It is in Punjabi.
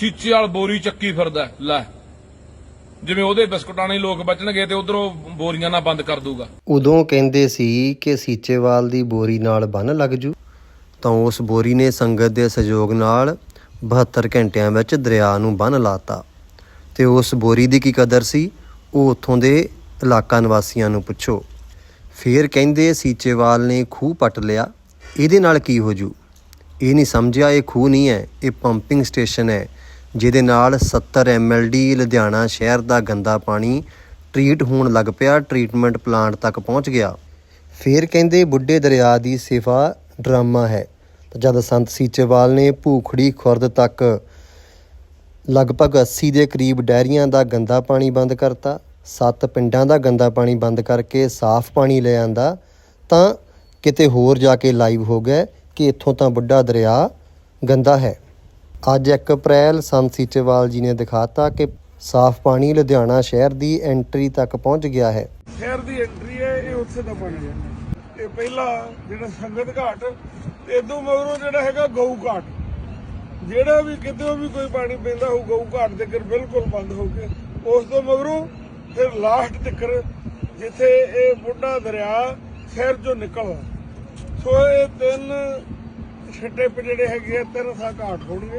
ਸੀਚੇ ਵਾਲ ਬੋਰੀ ਚੱਕੀ ਫਿਰਦਾ ਲੈ। ਜਿਵੇਂ ਉਹਦੇ ਬਿਸਕੁਟਾਂ ਨਹੀਂ ਲੋਕ ਬਚਣਗੇ ਤੇ ਉਧਰੋਂ ਬੋਰੀਆਂ ਨਾਲ ਬੰਦ ਕਰ ਦੂਗਾ। ਉਦੋਂ ਕਹਿੰਦੇ ਸੀ ਕਿ ਸੀਚੇਵਾਲ ਦੀ ਬੋਰੀ ਨਾਲ ਬੰਨ ਲੱਗ ਜੂ। ਤਾਂ ਉਸ ਬੋਰੀ ਨੇ ਸੰਗਤ ਦੇ ਸਹਿਯੋਗ ਨਾਲ 72 ਘੰਟਿਆਂ ਵਿੱਚ ਦਰਿਆ ਨੂੰ ਬੰਨ ਲਾਤਾ। ਤੇ ਉਸ ਬੋਰੀ ਦੀ ਕੀ ਕਦਰ ਸੀ? ਉਹ ਉੱਥੋਂ ਦੇ ਇਲਾਕਾ ਨਿਵਾਸੀਆਂ ਨੂੰ ਪੁੱਛੋ। ਫੇਰ ਕਹਿੰਦੇ ਸੀਚੇਵਾਲ ਨੇ ਖੂਹ ਪੱਟ ਲਿਆ। ਇਹਦੇ ਨਾਲ ਕੀ ਹੋ ਜੂ? ਇਹ ਨਹੀਂ ਸਮਝਿਆ, ਇਹ ਖੂਹ ਨਹੀਂ ਹੈ, ਇਹ ਪੰਪਿੰਗ ਸਟੇਸ਼ਨ ਹੈ। ਜਿਹਦੇ ਨਾਲ 70 ਐਮਐਲਡੀ ਲੁਧਿਆਣਾ ਸ਼ਹਿਰ ਦਾ ਗੰਦਾ ਪਾਣੀ ਟਰੀਟ ਹੋਣ ਲੱਗ ਪਿਆ, ਟ੍ਰੀਟਮੈਂਟ ਪਲਾਂਟ ਤੱਕ ਪਹੁੰਚ ਗਿਆ। ਫੇਰ ਕਹਿੰਦੇ ਬੁੱਢੇ ਦਰਿਆ ਦੀ ਸਿਫਾ ਡਰਾਮਾ ਹੈ। ਤਾਂ ਜਦ ਸੰਤ ਸੀਚੇਵਾਲ ਨੇ ਭੂਖੜੀ ਖੁਰਦ ਤੱਕ ਲਗਭਗ 80 ਦੇ ਕਰੀਬ ਡੈਰੀਆਂ ਦਾ ਗੰਦਾ ਪਾਣੀ ਬੰਦ ਕਰਤਾ, ਸੱਤ ਪਿੰਡਾਂ ਦਾ ਗੰਦਾ ਪਾਣੀ ਬੰਦ ਕਰਕੇ ਸਾਫ਼ ਪਾਣੀ ਲੈ ਆਂਦਾ, ਤਾਂ ਕਿਤੇ ਹੋਰ ਜਾ ਕੇ ਲਾਈਵ ਹੋ ਗਿਆ ਕਿ ਇੱਥੋਂ ਤਾਂ ਬੁੱਢਾ ਦਰਿਆ ਗੰਦਾ ਹੈ। ਅੱਜ 1 ਅਪ੍ਰੈਲ ਸੰਤ ਸੀਚੇਵਾਲ ਜੀ ਨੇ ਦਿਖਾਤਾ ਕਿ ਸਾਫ਼ ਪਾਣੀ ਲੁਧਿਆਣਾ ਸ਼ਹਿਰ ਦੀ ਐਂਟਰੀ ਤੱਕ ਪਹੁੰਚ ਗਿਆ ਹੈ। ਸ਼ਹਿਰ ਦੀ ਐਂਟਰੀ ਹੈ, ਇਹ ਉੱਥੇ ਦਾ ਪਾਣੀ ਹੈ ਇਹ ਪਹਿਲਾ ਜਿਹੜਾ ਸੰਗਤ ਘਾਟ ਤੇ ਇਦੋਂ ਮਗਰੋਂ ਜਿਹੜਾ ਹੈਗਾ ਗਊ ਘਾਟ। ਜਿਹੜਾ ਵੀ ਕਿਤੇ ਵੀ ਕੋਈ ਪਾਣੀ ਪੈਂਦਾ ਹੋਊ, ਗਊ ਘਾਟ ਦੇ ਕਰ ਬਿਲਕੁਲ ਬੰਦ ਹੋ ਕੇ ਉਸ ਤੋਂ ਮਗਰੋਂ ਫਿਰ ਲਾਸਟ ਤੱਕਰ, ਜਿੱਥੇ ਇਹ ਬੁੱਢਾ ਦਰਿਆ ਸ਼ਹਿਰ ਚੋਂ ਨਿਕਲਦਾ। ਸੋ ਇਹ ਤਿੰਨ ਛੱਟੇ ਜਿਹੜੇ ਹੈਗੇ ਆ, ਤਿੰਨ ਥਾਂ ਘਾਟ ਹੋਣਗੇ।